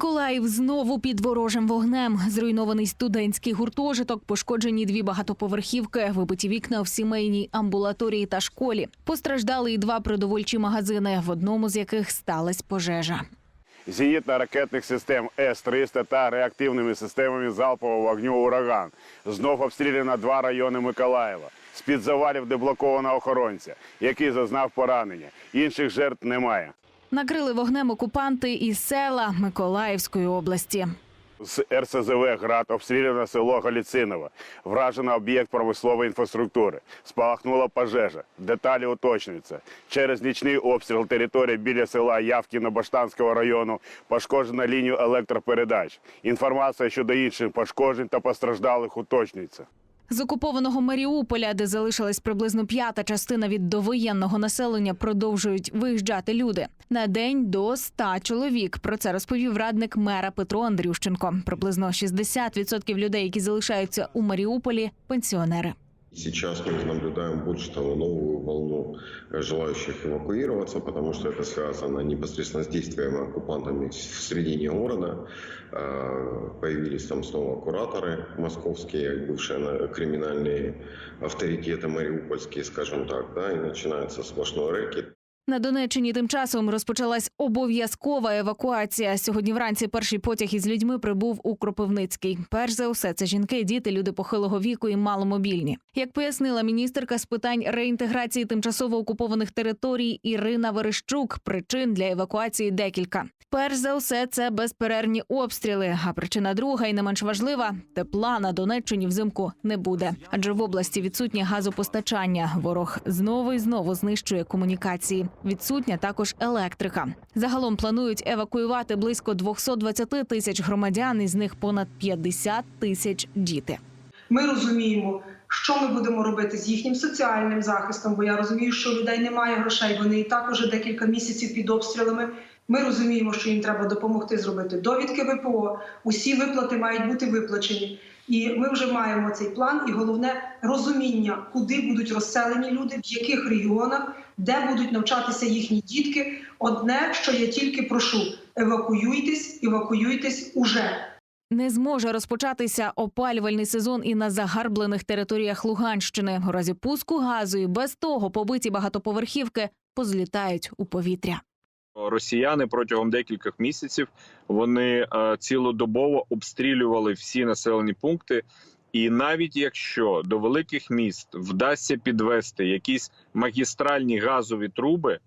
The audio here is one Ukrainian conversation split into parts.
Миколаїв знову під ворожим вогнем. Зруйнований студентський гуртожиток, пошкоджені дві багатоповерхівки, вибиті вікна в сімейній амбулаторії та школі. Постраждали і два продовольчі магазини, в одному з яких сталася пожежа. зенітно-ракетних систем С-300 та реактивними системами залпового вогню «Ураган». Знов обстріляно два райони Миколаєва. З-під завалів деблоковано охоронця, який зазнав поранення. Інших жертв немає. Накрили вогнем окупанти із села Миколаївської області. З РСЗВ «Град» обстріляно село Галіциново. Вражено об'єкт промислової інфраструктури. Спалахнула пожежа. Деталі уточнюються. Через нічний обстріл території біля села Явкіно Баштанського району пошкоджена лінію електропередач. Інформація щодо інших пошкоджень та постраждалих уточнюється. З окупованого Маріуполя, де залишилась приблизно п'ята частина від довоєнного населення, продовжують виїжджати люди. На день до 100 чоловік. Про це розповів радник мера Петро Андрющенко. Приблизно 60% людей, які залишаються у Маріуполі, пенсіонери. Сейчас мы наблюдаем больше того новую волну желающих эвакуироваться, потому что это связано непосредственно с действиями оккупантами в середине города. Э, Появились там снова кураторы московские, бывшие на- криминальные авторитеты мариупольские, скажем так, да, и начинается сплошной рэкет. На Донеччині тим часом розпочалась обов'язкова евакуація. Сьогодні вранці перший потяг із людьми прибув у Кропивницький. Перш за все, це жінки, діти, люди похилого віку і маломобільні. Як пояснила міністерка з питань реінтеграції тимчасово окупованих територій Ірина Верещук, причин для евакуації декілька. Перш за все, це безперервні обстріли. А причина друга і не менш важлива тепла на Донеччині взимку не буде, адже в області відсутнє газопостачання. Ворог знову і знову знищує комунікації. Відсутня також електрика. Загалом планують евакуювати близько 220 тисяч громадян, із них понад 50 тисяч діти. Ми розуміємо, що ми будемо робити з їхнім соціальним захистом, бо я розумію, що у людей немає грошей. Вони і так уже декілька місяців під обстрілами. Ми розуміємо, що їм треба допомогти зробити довідки ВПО. Усі виплати мають бути виплачені. І ми вже маємо цей план. І головне розуміння, куди будуть розселені люди, в яких регіонах, де будуть навчатися їхні дітки. Одне, що я тільки прошу: евакуюйтесь, евакуюйтесь уже. Не зможе розпочатися опалювальний сезон і на загарблених територіях Луганщини. У разі пуску газу і без того побиті багатоповерхівки позлітають у повітря. Росіяни протягом декількох місяців вони е, цілодобово обстрілювали всі населені пункти. І навіть якщо до великих міст вдасться підвести якісь магістральні газові труби,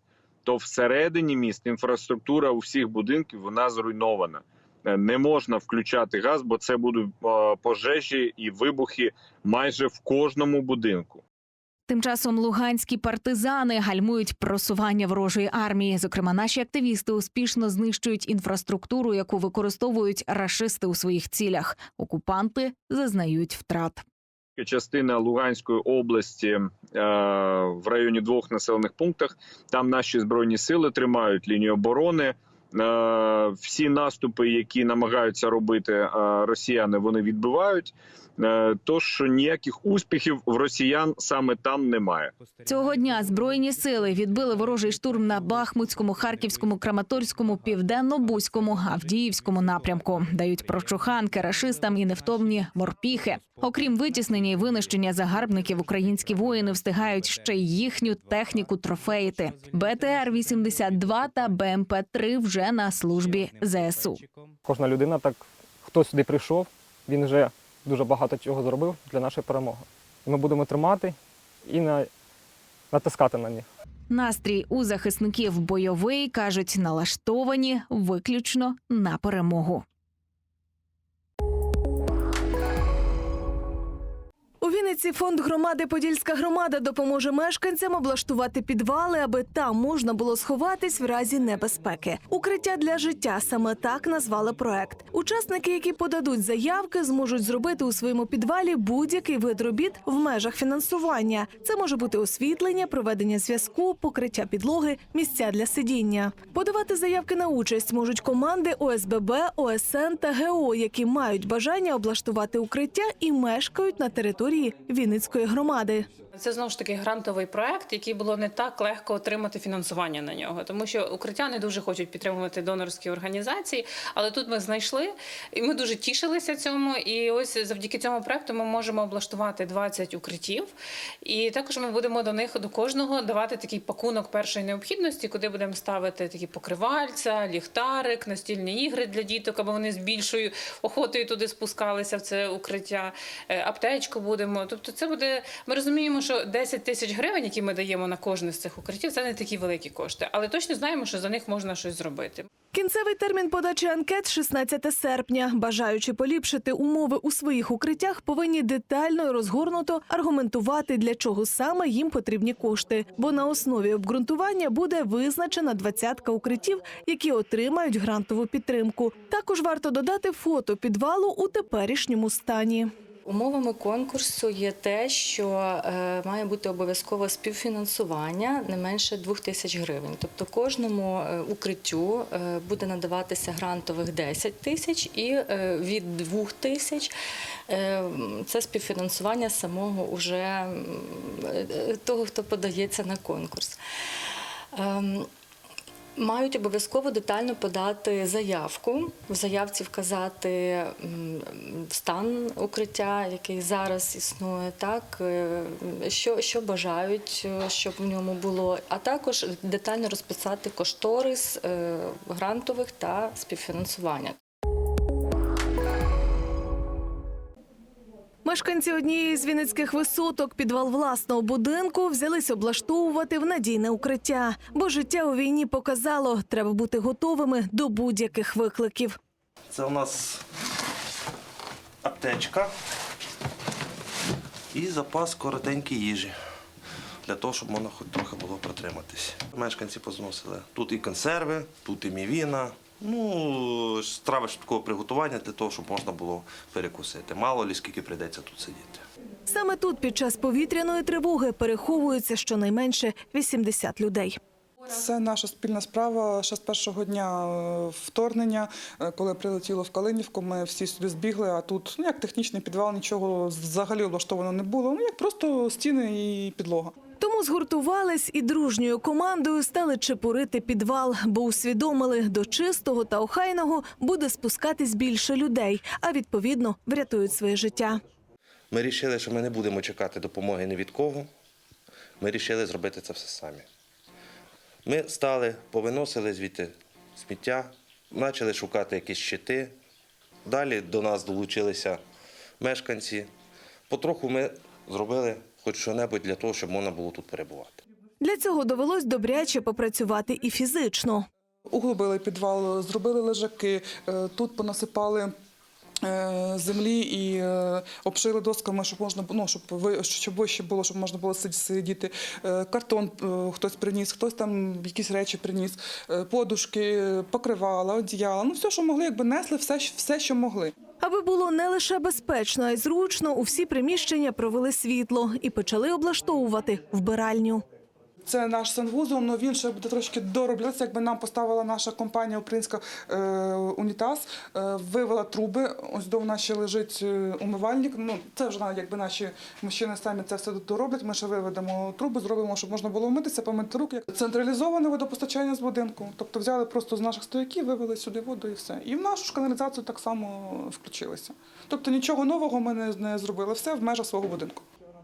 то всередині міст інфраструктура у всіх будинків вона зруйнована. Е, Не можна включати газ, бо це будуть е, пожежі і вибухи майже в кожному будинку. Тим часом луганські партизани гальмують просування ворожої армії. Зокрема, наші активісти успішно знищують інфраструктуру, яку використовують рашисти у своїх цілях. Окупанти зазнають втрат. частина Луганської області е, в районі двох населених пунктах. Там наші збройні сили тримають лінію оборони. Е, всі наступи, які намагаються робити е, росіяни, вони відбивають. Е, тож ніяких успіхів в росіян саме там немає. Цього дня збройні сили відбили ворожий штурм на Бахмутському, Харківському, Краматорському, Південно-Бузькому, Авдіївському напрямку. Дають прочуханки рашистам і невтомні морпіхи. Окрім витіснення і винищення загарбників, українські воїни встигають ще й їхню техніку трофеїти. БТР 82 та БМП 3 вже на службі ЗСУ. Кожна людина, так хто сюди прийшов, він вже дуже багато чого зробив для нашої перемоги. І ми будемо тримати і на, натискати на них. Настрій у захисників бойовий кажуть, налаштовані виключно на перемогу. У Вінниці фонд громади Подільська громада допоможе мешканцям облаштувати підвали, аби там можна було сховатись в разі небезпеки. Укриття для життя саме так назвали проект. Учасники, які подадуть заявки, зможуть зробити у своєму підвалі будь-який вид робіт в межах фінансування. Це може бути освітлення, проведення зв'язку, покриття підлоги, місця для сидіння. Подавати заявки на участь можуть команди ОСББ, ОСН та ГО, які мають бажання облаштувати укриття і мешкають на території Вінницької громади. Це знову ж таки грантовий проект, який було не так легко отримати фінансування на нього, тому що укриття не дуже хочуть підтримувати донорські організації. Але тут ми знайшли, і ми дуже тішилися цьому. І ось завдяки цьому проекту ми можемо облаштувати 20 укриттів. І також ми будемо до них до кожного давати такий пакунок першої необхідності, куди будемо ставити такі покривальця, ліхтарик, настільні ігри для діток, аби вони з більшою охотою туди спускалися в це укриття. Е, Аптечку будемо. Тобто, це буде. Ми розуміємо, що 10 тисяч гривень, які ми даємо на кожне з цих укриттів, це не такі великі кошти, але точно знаємо, що за них можна щось зробити. Кінцевий термін подачі анкет 16 серпня. Бажаючи поліпшити умови у своїх укриттях, повинні детально і розгорнуто аргументувати, для чого саме їм потрібні кошти. Бо на основі обґрунтування буде визначена двадцятка укриттів, які отримають грантову підтримку. Також варто додати фото підвалу у теперішньому стані. Умовами конкурсу є те, що е, має бути обов'язкове співфінансування не менше 2 тисяч гривень. Тобто кожному е, укриттю е, буде надаватися грантових 10 тисяч і від 2 тисяч це співфінансування самого уже того, хто подається на конкурс. Мають обов'язково детально подати заявку, в заявці вказати стан укриття, який зараз існує, так е, що, що бажають, е, щоб в ньому було, а також детально розписати кошторис е, грантових та співфінансування. Мешканці однієї з вінницьких висоток підвал власного будинку взялись облаштовувати в надійне укриття, бо життя у війні показало, треба бути готовими до будь-яких викликів. Це у нас аптечка і запас коротенької їжі. Для того, щоб можна хоч трохи було протриматись. Мешканці позносили. Тут і консерви, тут і мівіна. Ну, страви швидкого приготування для того, щоб можна було перекусити. Мало лі скільки прийдеться тут сидіти. Саме тут під час повітряної тривоги переховуються щонайменше 80 людей. Це наша спільна справа. Ще з першого дня е, вторгнення, е, коли прилетіло в Калинівку, ми всі сюди збігли. А тут ну як технічний підвал, нічого взагалі облаштовано не було. Ну як просто стіни і підлога. Тому згуртувались і дружньою командою стали чепурити підвал, бо усвідомили, до чистого та охайного буде спускатись більше людей, а відповідно врятують своє життя. Ми вирішили, що ми не будемо чекати допомоги ні від кого. Ми вирішили зробити це все самі. Ми стали, повиносили звідти сміття, почали шукати якісь щити. Далі до нас долучилися мешканці. Потроху ми зробили хоч що-небудь для того, щоб можна було тут перебувати. Для цього довелось добряче попрацювати і фізично. Углубили підвал, зробили лежаки, е, тут понасипали. Е, Землі і е, обшили досками, щоб можна ну, щоб ви щоб вище було, щоб можна було сид- сидіти. Е, Картон хтось приніс, хтось там якісь речі приніс, подушки, покривала, одіяла. Ну все, що могли, якби несли все, все, що могли. Аби було не лише безпечно, а й зручно, у всі приміщення провели світло і почали облаштовувати вбиральню. Це наш санвузол, але він ще буде трошки дороблятися, якби нам поставила наша компанія українська е, унітаз, е, вивела труби. Ось до нас ще лежить е, умивальник. Ну це вже якби наші мужчини самі це все дороблять. Ми ще виведемо труби, зробимо, щоб можна було вмитися, помити руки. Централізоване водопостачання з будинку. Тобто взяли просто з наших стояків, вивели сюди воду і все. І в нашу ж каналізацію так само включилися. Тобто нічого нового ми не, не зробили. Все в межах свого будинку.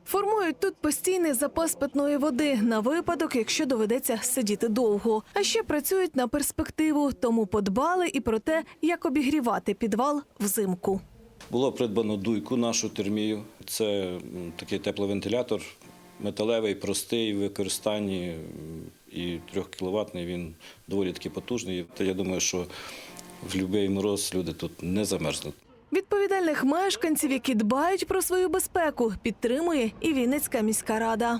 Формують тут постійний запас питної води на випадок, якщо доведеться сидіти довго. А ще працюють на перспективу, тому подбали і про те, як обігрівати підвал взимку. Було придбано дуйку нашу термію. Це такий тепловентилятор, металевий, простий в використанні і 3 кВт, він доволі таки потужний. Та я думаю, що в будь-який мороз люди тут не замерзнуть. Відповідальних мешканців, які дбають про свою безпеку, підтримує і Вінницька міська рада.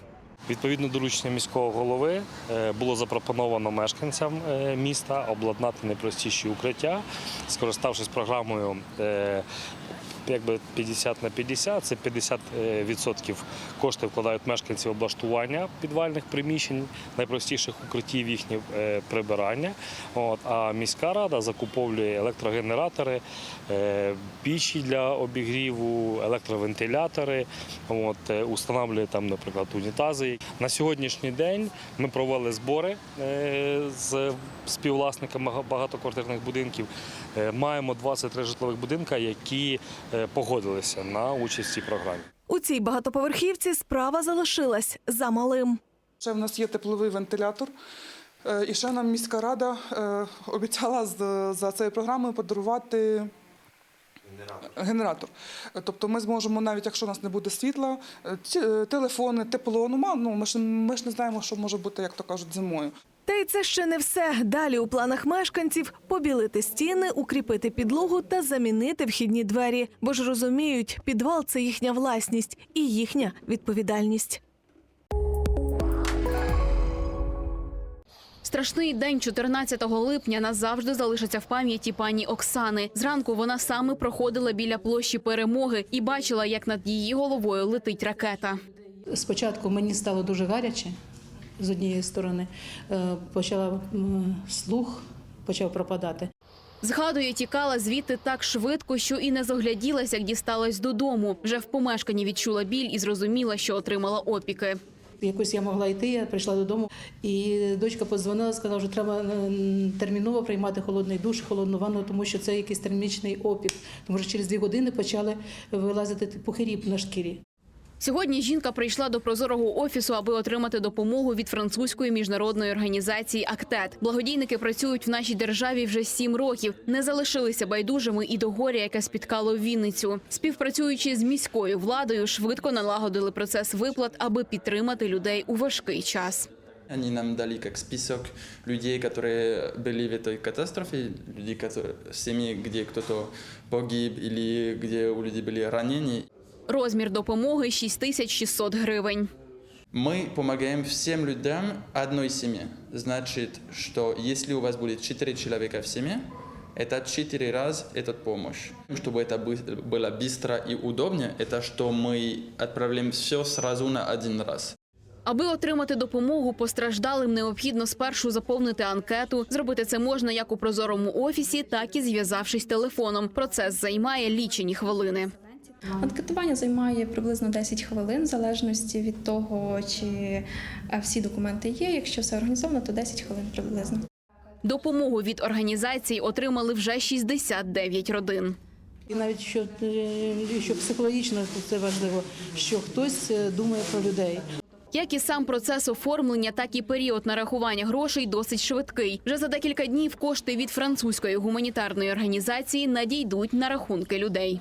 Відповідно доручення міського голови е, було запропоновано мешканцям е, міста обладнати найпростіші укриття, скориставшись програмою е, якби 50 на 50. Це 50% е, коштів вкладають мешканці облаштування підвальних приміщень, найпростіших укриттів їхнє е, прибирання. От, а міська рада закуповує електрогенератори, е, пічі для обігріву, електровентилятори, от, установлює там, наприклад, унітази. На сьогоднішній день ми провели збори з співвласниками багатоквартирних будинків. Маємо 23 житлових будинка, які погодилися на участь в цій програмі. У цій багатоповерхівці справа залишилась за малим. Ще в нас є тепловий вентилятор. Е, І ще нам міська рада е, обіцяла за цією програмою подарувати генератор. Е, Тобто ми зможемо, навіть якщо у нас не буде світла, е, ці- е, телефони, тепло, ну, ну ми ж, ми ж не знаємо, що може бути, як то кажуть, зимою. Та й це ще не все. Далі у планах мешканців побілити стіни, укріпити підлогу та замінити вхідні двері. Бо ж розуміють, підвал це їхня власність і їхня відповідальність. Страшний день 14 липня назавжди залишиться в пам'яті пані Оксани. Зранку вона саме проходила біля площі перемоги і бачила, як над її головою летить ракета. Спочатку мені стало дуже гаряче з однієї сторони, Е, почала слух почав пропадати. Згадує, тікала звідти так швидко, що і не зогляділася, як дісталась додому. Вже в помешканні відчула біль і зрозуміла, що отримала опіки. Якось я могла йти, я прийшла додому, і дочка подзвонила, сказала, що треба е, терміново приймати холодний душ, холодну ванну, тому що це якийсь термічний опік. Тому що через дві години почали вилазити пухирі на шкірі. Сьогодні жінка прийшла до прозорого офісу, аби отримати допомогу від французької міжнародної організації АКТЕТ. Благодійники працюють в нашій державі вже сім років. Не залишилися байдужими і до горя, яке спіткало Вінницю. Співпрацюючи з міською владою, швидко налагодили процес виплат, аби підтримати людей у важкий час. Они нам дали как список людей, которые были в этой катастрофе, людей, которые, семьи, где кто-то погиб или где у людей были ранения. Розмір допомоги 6600 гривень. Мы помогаем всем людям одной семье. Значит, что если у вас будет 4 человека в семье, это 4 раз эта помощь. Чтобы это бы- было быстро и удобнее, это что мы отправляем все сразу на один раз. Аби отримати допомогу постраждалим, необхідно спершу заповнити анкету. Зробити це можна як у прозорому офісі, так і зв'язавшись телефоном. Процес займає лічені хвилини. Анкетування займає приблизно 10 хвилин, в залежності від того, чи е, всі документи є. Якщо все організовано, то 10 хвилин приблизно. Допомогу від організації отримали вже 69 родин. І навіть що, е, що психологічно це важливо, що хтось е, думає про людей. Як і сам процес оформлення, так і період нарахування грошей досить швидкий. Вже за декілька днів кошти від французької гуманітарної організації надійдуть на рахунки людей.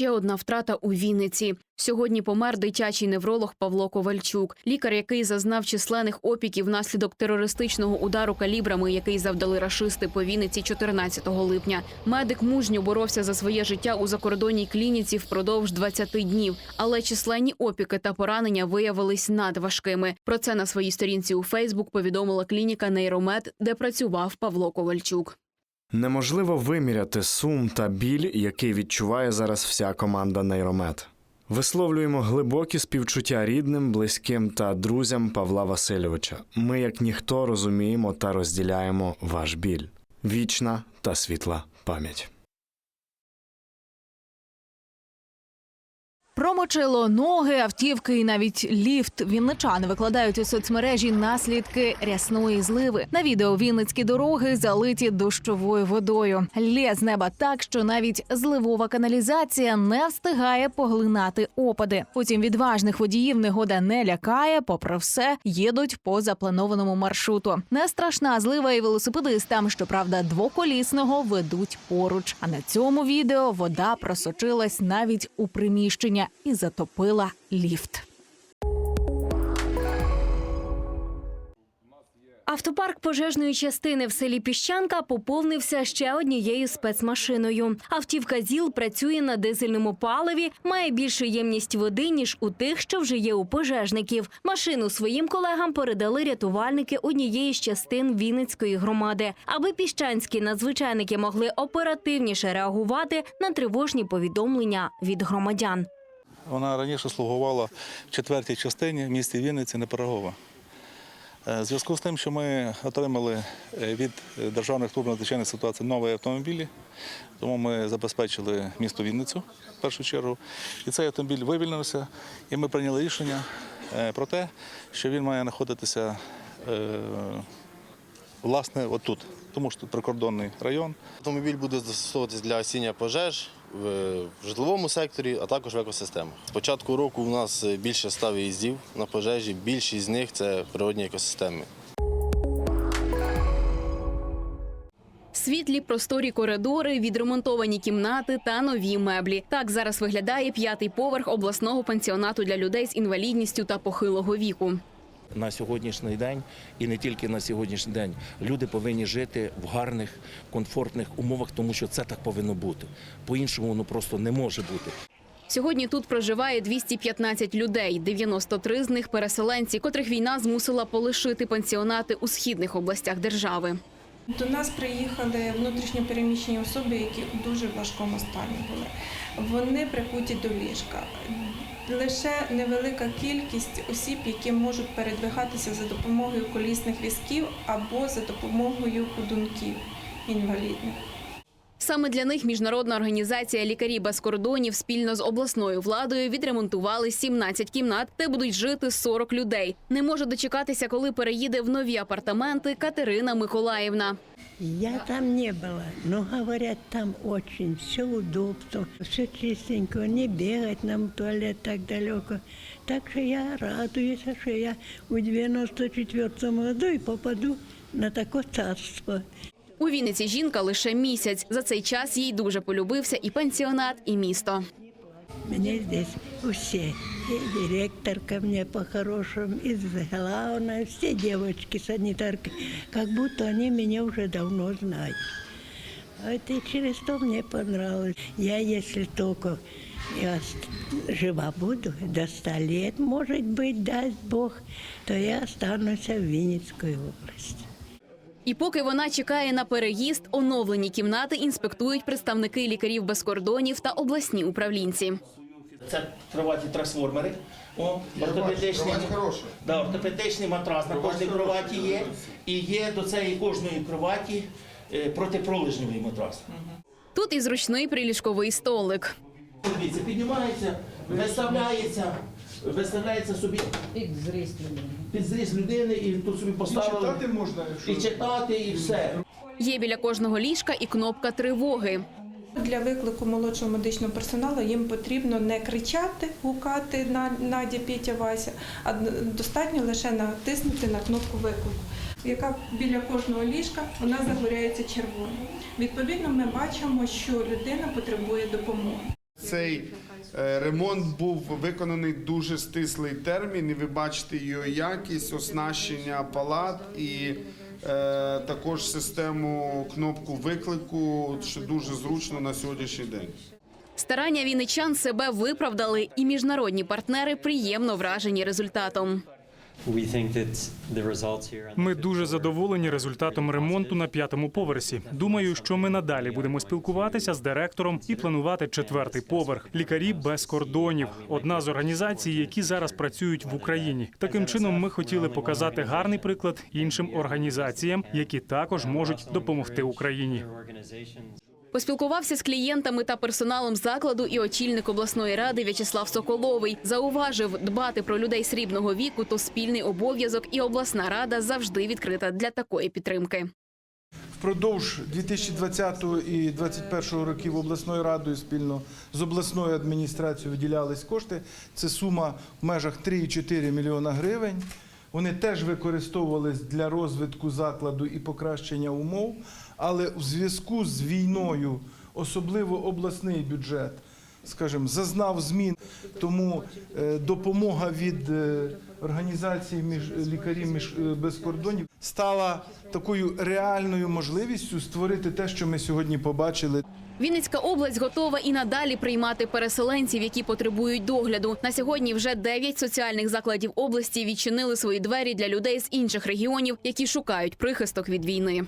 Ще одна втрата у Вінниці. Сьогодні помер дитячий невролог Павло Ковальчук, лікар, який зазнав численних опіків внаслідок терористичного удару калібрами, який завдали рашисти по Вінниці 14 липня. Медик мужньо боровся за своє життя у закордонній клініці впродовж 20 днів, але численні опіки та поранення виявились надважкими. Про це на своїй сторінці у Фейсбук повідомила клініка Нейромед, де працював Павло Ковальчук. Неможливо виміряти сум та біль, який відчуває зараз вся команда Нейромет. Висловлюємо глибокі співчуття рідним, близьким та друзям Павла Васильовича. Ми, як ніхто, розуміємо та розділяємо ваш біль. Вічна та світла пам'ять. Промочило ноги, автівки і навіть ліфт. Вінничани викладають у соцмережі наслідки рясної зливи. На відео вінницькі дороги залиті дощовою водою. Лє з неба так, що навіть зливова каналізація не встигає поглинати опади. Утім, відважних водіїв негода не лякає. Попри все, їдуть по запланованому маршруту. Не страшна злива і велосипедистам, щоправда, двоколісного ведуть поруч. А на цьому відео вода просочилась навіть у приміщення і затопила ліфт. Автопарк пожежної частини в селі Піщанка поповнився ще однією спецмашиною. Автівка ЗІЛ працює на дизельному паливі, має більшу ємність води ніж у тих, що вже є у пожежників. Машину своїм колегам передали рятувальники однієї з частин Вінницької громади, аби піщанські надзвичайники могли оперативніше реагувати на тривожні повідомлення від громадян. Вона раніше слугувала в четвертій частині в місті Вінниці Непорогова. Е, зв'язку з тим, що ми отримали е, від Державних служб надзвичайних ситуацій нові автомобілі, тому ми забезпечили місто Вінницю в першу чергу. І цей автомобіль вивільнився, і ми прийняли рішення е, про те, що він має знаходитися власне отут, тому що прикордонний район. Автомобіль буде застосовуватись для осіння пожеж в житловому секторі, а також в екосистемах. З початку року у нас більше ста виїздів на пожежі. Більшість з них це природні екосистеми. Світлі просторі коридори, відремонтовані кімнати та нові меблі. Так зараз виглядає п'ятий поверх обласного пансіонату для людей з інвалідністю та похилого віку. На сьогоднішній день, і не тільки на сьогоднішній день, люди повинні жити в гарних, комфортних умовах, тому що це так повинно бути. По-іншому воно просто не може бути. Сьогодні тут проживає 215 людей, 93 з них переселенці, котрих війна змусила полишити пансіонати у східних областях держави. До нас приїхали внутрішньо переміщені особи, які у дуже важкому стані були. Вони прикуті до ліжка. Лише невелика кількість осіб, які можуть передвигатися за допомогою колісних візків або за допомогою ходунків інвалідних. Саме для них міжнародна організація Лікарі без кордонів спільно з обласною владою відремонтували 17 кімнат, де будуть жити 40 людей. Не може дочекатися, коли переїде в нові апартаменти Катерина Миколаївна. Я там не была, но говорят, там очень все удобство, все чистенько, не бегать нам в туалет так далеко. Так что я радуюсь, что я в 94 году и попаду на такое царство. У Вінниці жінка лише місяць. За цей час їй дуже полюбився і пансіонат, і місто. Мне здесь все, и директорка мне по-хорошему, и главное, все девочки санитарки, как будто они меня уже давно знают. Вот и через то мне понравилось. Я, если только я жива буду, до ста лет, может быть, даст Бог, то я останусь в Винницкой области. І поки вона чекає на переїзд, оновлені кімнати інспектують представники лікарів без кордонів та обласні управлінці. Це кроваті трансформери. О, ортопедичний, да, ортопедичний матрас на кожній кроваті є. І є до цієї кожної кроваті е, протипролежневий матрас. Тут і зручний приліжковий столик. Дивіться, піднімається, виставляється, виставляється собі під зріст людини. Під зріст людини і тут собі поставили. І читати можна, і читати, і все. Є біля кожного ліжка і кнопка тривоги. Для виклику молодшого медичного персоналу їм потрібно не кричати, гукати «На- Надя, Петя, Вася, а достатньо лише натиснути на кнопку виклику, яка біля кожного ліжка вона загоряється червоною. Відповідно, ми бачимо, що людина потребує допомоги. Цей е, ремонт був виконаний дуже стислий термін, і ви бачите його якість, оснащення палат і е, також систему кнопку виклику, що дуже зручно на сьогоднішній день. Старання вінничан себе виправдали, і міжнародні партнери приємно вражені результатом. Ми дуже задоволені результатом ремонту на п'ятому поверсі. Думаю, що ми надалі будемо спілкуватися з директором і планувати четвертий поверх. Лікарі без кордонів одна з організацій, які зараз працюють в Україні. Таким чином, ми хотіли показати гарний приклад іншим організаціям, які також можуть допомогти Україні. Поспілкувався з клієнтами та персоналом закладу і очільник обласної ради В'ячеслав Соколовий. Зауважив, дбати про людей срібного віку то спільний обов'язок, і обласна рада завжди відкрита для такої підтримки. Впродовж 2020 і 2021 років обласною радою спільно з обласною адміністрацією виділялись кошти. Це сума в межах 3,4 мільйона гривень. Вони теж використовувались для розвитку закладу і покращення умов, але у зв'язку з війною, особливо обласний бюджет, скажімо, зазнав змін. Тому е, допомога від е, організації між лікарів між е, без кордонів стала такою реальною можливістю створити те, що ми сьогодні побачили. Вінницька область готова і надалі приймати переселенців, які потребують догляду. На сьогодні вже 9 соціальних закладів області відчинили свої двері для людей з інших регіонів, які шукають прихисток від війни.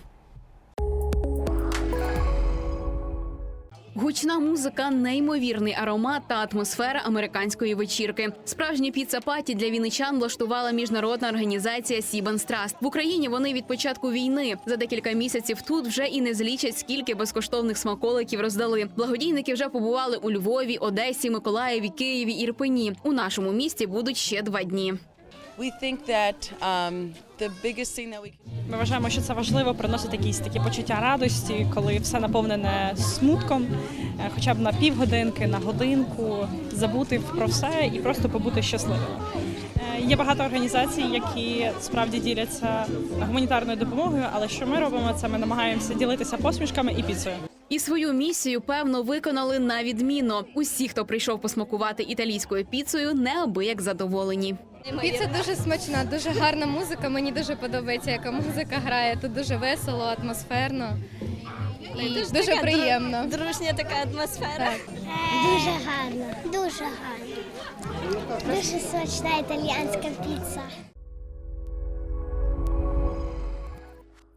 Гучна музика, неймовірний аромат та атмосфера американської вечірки. Справжні піца-паті для вінничан влаштувала міжнародна організація Сібанс Траст. В Україні вони від початку війни за декілька місяців тут вже і не злічать, скільки безкоштовних смаколиків роздали. Благодійники вже побували у Львові, Одесі, Миколаєві, Києві, Ірпені. У нашому місті будуть ще два дні. Um, Ми вважаємо, що це важливо приносити якісь такі почуття радості, коли все наповнене смутком, е, хоча б на півгодинки, на годинку, забути про все і просто побути щасливим. Е, Є багато організацій, які справді діляться гуманітарною допомогою, але що ми робимо, це ми намагаємося ділитися посмішками і піцею. І свою місію певно виконали на відмінно. Усі, хто прийшов посмакувати італійською піцею, неабияк задоволені. Піца дуже смачна, дуже гарна музика. Мені дуже подобається, яка музика грає. Тут дуже весело, атмосферно і дуже, приємно. Дружня така атмосфера. Дуже гарно, дуже гарно. Дуже смачна італіянська піца.